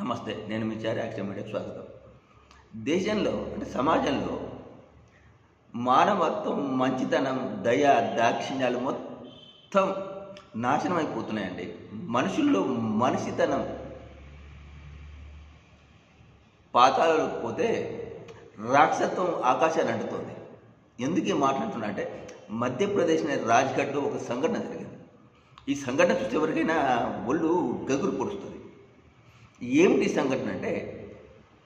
నమస్తే నేను మీ చారి యాక్షన్ మీడియాకు స్వాగతం. దేశంలో అంటే సమాజంలో మానవత్వం మంచితనం దయ దాక్షిణ్యాలు మొత్తం నాశనం అయిపోతున్నాయండి మనుషుల్లో మనిషితనం పాతాలకు పోతే రాక్షసత్వం ఆకాశాన్ని అంటుతోంది. ఎందుకు మాట్లాడుతున్నా అంటే మధ్యప్రదేశ్ అనే రాజ్ఘట్లో ఒక సంఘటన జరిగింది. ఈ సంఘటన చూస్తే ఎవరికైనా ఒళ్ళు గగురు పొడుస్తుంది. ఏమిటి సంఘటన అంటే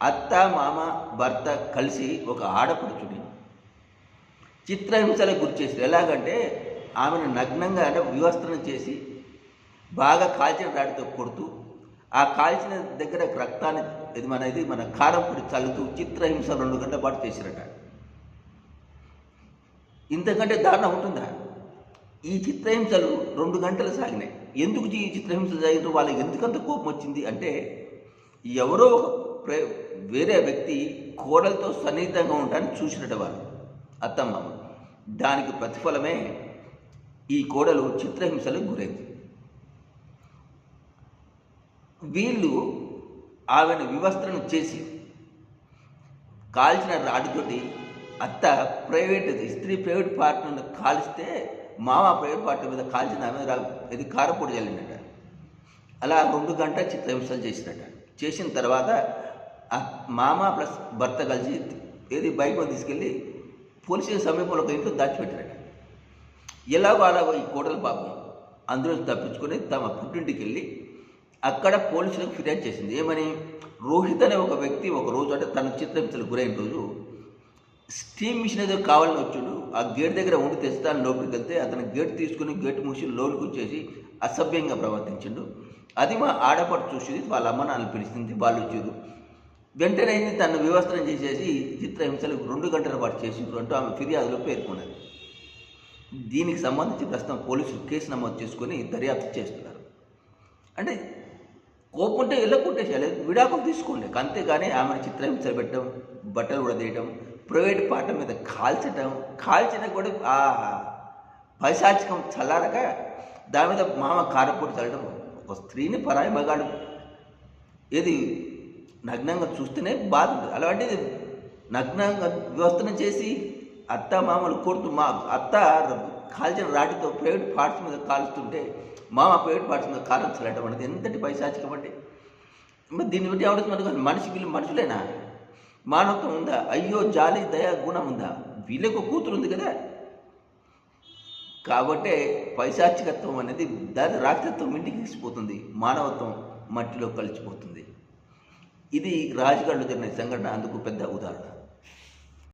అత్త మామ భర్త కలిసి ఒక ఆడపడుచుని చిత్రహింసలకు గురి చేశారు. ఎలాగంటే ఆమెను నగ్నంగా అంటే వివస్త్రం చేసి బాగా కాల్చిన దాడితో కొడుతూ ఆ కాల్చిన దగ్గర రక్తాన్ని ఇది మన ఇది మన కారం పొడి చల్లుతూ చిత్రహింస రెండు గంటల పాటు చేసిరట ఇంతకంటే దారుణం ఉంటుందా? ఈ చిత్రహింసలు రెండు గంటలు సాగినాయి. ఎందుకు ఈ చిత్రహింసలు సాగిన వాళ్ళకి ఎందుకంత కోపం వచ్చింది అంటే ఎవరో ఒక వేరే వ్యక్తి కోడలతో సన్నిహితంగా ఉండడానికి చూసినట్టు వాళ్ళు. అత్తమ్మ. దానికి ప్రతిఫలమే ఈ కోడలు చిత్రహింసలకు గురైంది. వీళ్ళు ఆమెను వివస్త్రను చేసి కాల్చిన రాడుతోటి అత్త ప్రైవేట్ స్త్రీ ప్రైవేట్ పార్ట్ కాలిస్తే కాల్స్తే మామ ప్రైవేట్ పాట మీద కాల్చిన ఆమె మీద ఇది కారపొడి చల్లినట అలా రెండు గంట చిత్రహింసలు చేసినట చేసిన తర్వాత ఆ మామ ప్లస్ భర్త కలిసి ఏది బైక్ మీద తీసుకెళ్ళి పోలీసుల సమీపంలో ఒక ఇంట్లో దాచిపెట్టారట. ఎలాగో అలాగో ఈ కోటల పాపం అందులో తప్పించుకొని తమ పుట్టింటికి వెళ్ళి అక్కడ పోలీసులకు ఫిర్యాదు చేసింది. ఏమని? రోహిత్ అనే ఒక వ్యక్తి ఒక రోజు అంటే తన చిత్రహింసలు గురైన రోజు స్టీమ్ మిషన్ ఏదో కావాలని వచ్చాడు. ఆ గేట్ దగ్గర ఉండి తెస్తాను లోపలికి వెళ్తే అతను గేట్ తీసుకుని గేట్ మూసి లోనికి వచ్చేసి అసభ్యంగా ప్రవర్తించిండు. అది మా ఆడపడు చూసింది వాళ్ళ అమ్మ నాన్న పిలిచింది వాళ్ళు వచ్చారు వెంటనే తను వివస్త్రం చేసేసి చిత్రహింసలు రెండు గంటల పాటు చేసి అంటూ ఆమె ఫిర్యాదులో పేర్కొన్నది. దీనికి సంబంధించి ప్రస్తుతం పోలీసులు కేసు నమోదు చేసుకొని దర్యాప్తు చేస్తున్నారు. అంటే కోపుంటే ఇళ్ళ చేయలేదు విడాకులు తీసుకోండి. అంతేగాని ఆమెను చిత్రహింసలు పెట్టడం బట్టలు ఉడదీయటం ప్రైవేట్ పాటల మీద కాల్చటం కాల్చిన కూడా ఆ పైశాచికం చల్లారక దాని మీద మామ కారపూట చల్లడం ఒక స్త్రీని పరాయి మగాడు. ఏది నగ్నంగా చూస్తేనే బాధ అలాంటిది నగ్నంగా వ్యవస్థన చేసి అత్త మామలు కొడుతూ మా అత్త కాల్చిన రాటితో ప్రైవేట్ పార్ట్స్ మీద కాలుస్తుంటే మామ ప్రైవేట్ పార్ట్స్ మీద కాలం చల్లటం అనేది ఎంతటి పైశాచికం అంటే దీన్ని బట్టి ఏమవుతుంది మనకు మనిషి వీళ్ళు మనుషులేనా? మానవత్వం ఉందా? అయ్యో జాలి దయ గుణం ఉందా? వీళ్ళకు కూతురు ఉంది కదా. కాబట్టే పైశాచికత్వం అనేది దాని రాక్షత్వం ఇంటికి తీసిపోతుంది మానవత్వం మట్టిలో కలిసిపోతుంది. ఇది రాజుగాళ్ళు జరిగిన సంఘటన అందుకు పెద్ద ఉదాహరణ.